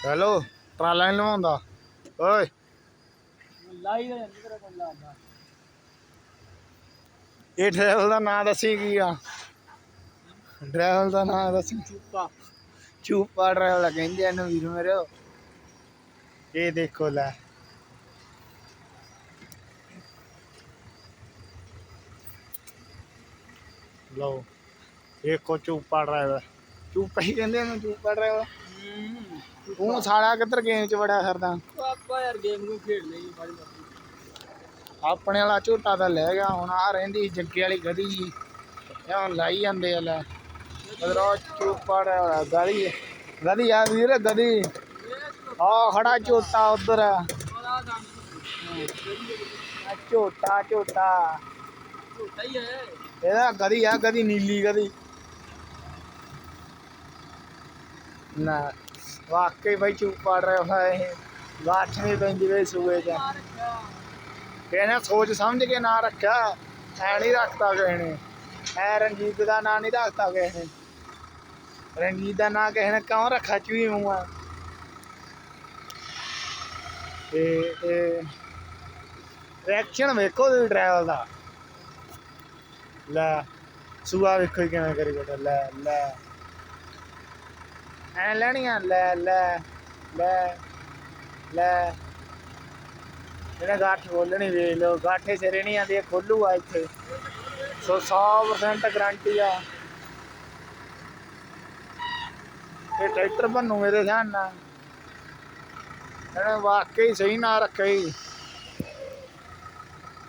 Hello ਟਰਾਲਾ ਨੀ ਲਵਾਉਂਦਾ। ਓਏ। ਲਾਈ ਦਾ ਨਹੀਂ ਤੇਰਾ ਬੰਦਾ ਆਂਦਾ ਇਹ ਡਰਾਈਵਰ ਦਾ ਨਾਂ ਦੱਸੀ ਕੀ ਆ? ਡਰਾਈਵਰ ਦਾ ਨਾਂ ਦੱਸੀ। ਚੁੱਪਾ। ਚੂਪਾ ਡਰਾਈਵਰ ਕਹਿੰਦੇ ਇਹਨੂੰ ਵੀਰ ਮੇਰੇ। ਇਹ ਦੇਖੋ ਲੈ। ਲਓ ਦੇਖੋ ਚੂਪਾ ਡਰਾਈਵਰ। ਚੂਪਾ ਹੀ ਕਹਿੰਦੇ ਇਹਨੂੰ ਚੂਪਾ ਡਰਾਈਵਰ। ਤੂੰ ਸਾਲਾ ਕਿੱਧਰ ਗੇਮ 'ਚ ਵੜਿਆ ਫਿਰਦਾ? ਆਪਾਂ ਯਾਰ ਗੇਮ ਨੂੰ ਖੇਡ ਲਈ ਬੜੀ ਮਰਜ਼ੀ ਆਪਣੇ ਵਾਲਾ ਝੋਟਾ ਤਾਂ ਲੈ ਗਿਆ ਹੁਣ ਆ ਰਹਿੰਦੀ ਜੱਗੇ ਵਾਲੀ ਗਦੀ ਜੀ। ਇਹ ਹੁਣ ਲਾਈ ਜਾਂਦੇ ਆ ਲੈ। ਮਗਰੋਂ ਚੂਪਾ ਡਰਾਈਵਰ ਗਦੀ ਆ ਵੀਰ ਗਦੀ ਆ ਖੜਾ ਝੋਟਾ ਉਧਰ। ਝੋਟਾ ਝੋਟਾ। ਝੋਟਾ ਹੀ ਹੈ। ਇਹਦਾ ਗਦੀ ਆ ਗਦੀ ਨੀਲੀ ਗਦੀ ਨਾ, ਵਾਕਈ ਬਾਈ ਚੂਪਾ ਡਰਾਈਵਰ ਇਹ ਗਾਠ ਨਹੀਂ ਪੈਂਦੀ ਵੇ ਸੂਏ ਚ। ਆ ਰੱਖਿਆ ਇਹਨੇ ਸੋਚ ਸਮਝ ਕੇ ਨਾਂ ਰੱਖਿਆ। ਐ ਨਹੀਂ ਰੱਖਤਾ ਕਿਸੇ ਨੇ। ਐ ਰਣਜੀਤ ਦਾ ਨਾਂ ਨਹੀਂ ਰੱਖਤਾ ਕਿਸੇ ਨੇ। ਰਣਜੀਤ ਦਾ ਨਾਂ ਕਿਸੇ ਨੇ ਕਿਉਂ ਰੱਖਾ ਚੂਈ ਮੂੰਹਾਂ। ਇਹ ਰਿਐਕਸ਼ਨ ਵੇਖੋ ਤੁਸੀਂ ਡਰਾਈਵਰ ਦਾ। ਲੈ, ਸੂਆ ਵੇਖੋ ਕਿਵੇਂ ਕਰੀ ਬੇਟਾ ਲੈ ਲੈ। ਐ ਲੈਣੀਆਂ, ਲੈ ਲੈ ਲੈ ਲੈ। ਇਹਨੇ ਗੱਠ ਖੋਲਣੀ ਵੇਖ ਲਓ, ਗਾਠੇ ਸਿਰੇ ਨਹੀਂ ਆਂਦੀ ਖੋਲੂਗਾ ਇੱਥੇ। ਸੋ 100% ਗਾਰੰਟੀ ਆ। ਇਹ ਟਰੈਕਟਰ ਬਣੂ ਮੇਰੇ ਧਿਆਨ ਨਾਲ। ਇਹਨੇ ਵਾਕਈ ਸਹੀ ਨਾ ਰੱਖਿਆ ਹੀ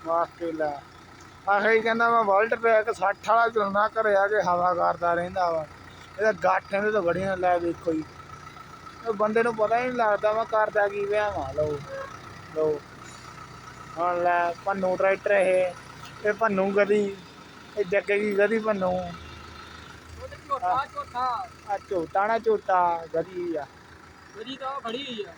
ਵਾਕਈ ਲਾ। ਆਹੀ ਕਹਿੰਦਾ ਮੈਂ ਵਰਲਡ ਟਰੈਕ 60 ਵਾਲਾ ਚੁਣਨਾ ਘਰੇ ਆ ਕੇ ਹਵਾ ਕਰਦਾ ਰਹਿੰਦਾ ਵਾ। ਇਹਦਾ ਗਾਠਾਂ ਦੇ ਤਾਂ ਬੜੀਆਂ ਲੈ ਵੇਖੋ ਜੀ। ਇਹ ਬੰਦੇ ਨੂੰ ਪਤਾ ਹੀ ਨਹੀਂ ਲੱਗਦਾ ਮੈਂ ਕਰਦਾ ਕੀ ਵਿਆਹ ਵਾ। ਲਓ ਲਓ। ਹੁਣ ਲੈ ਭੰਨੂ ਟਰੈਕਟਰ ਇਹ। ਇਹ ਭੰਨੂ ਗਦੀ ਇਹ ਜੱਗੇ ਕੀ ਗਦੀ ਉਹਦੇ ਝੋਟਾ ਝੋਟਾ। ਆ ਝੋਟਾ ਨਾ ਝੋਟਾ ਗਦੀ ਆ। ਮੇਰੀ ਤਾਂ ਉਹ ਖੜੀ ਹੋਈ ਆ।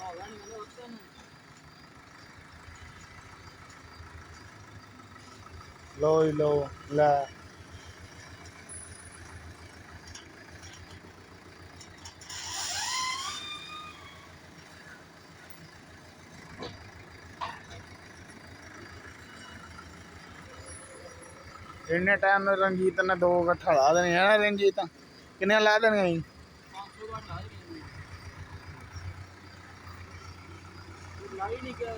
ਆਹ ਵਾਣੀ ਮੈਨੂੰ ਉੱਤੇ ਨੂੰ। ਲੋ ਜੀ ਲੋ ਲੈ ਇੰਨੇ ਟਾਈਮ ਨਾਲ ਰਣਜੀਤ ਨੇ ਦੋ ਇਕੱਠਾ ਲਾ ਦੇਣੇ ਹੈ ਨਾ ਰਣਜੀਤ ਕਿੰਨੇ ਲਾ ਦੇਣੀਆਂ ਜੀ 500 ਵਾਟ ਆ ਰਹੀ ਲਾਈ ਨਹੀਂ ਗਿਆ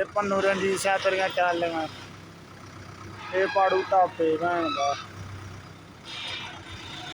ਇਹ ਪੰਨੂ ਰਣਜੀਤ ਸਿੰਘ ਤੇਰੀਆਂ ਚੱਲ ਲਈਆਂ ਇਹ ਪਾੜੂ ਟਾਪੇ ਭੈਣ ਦਾ।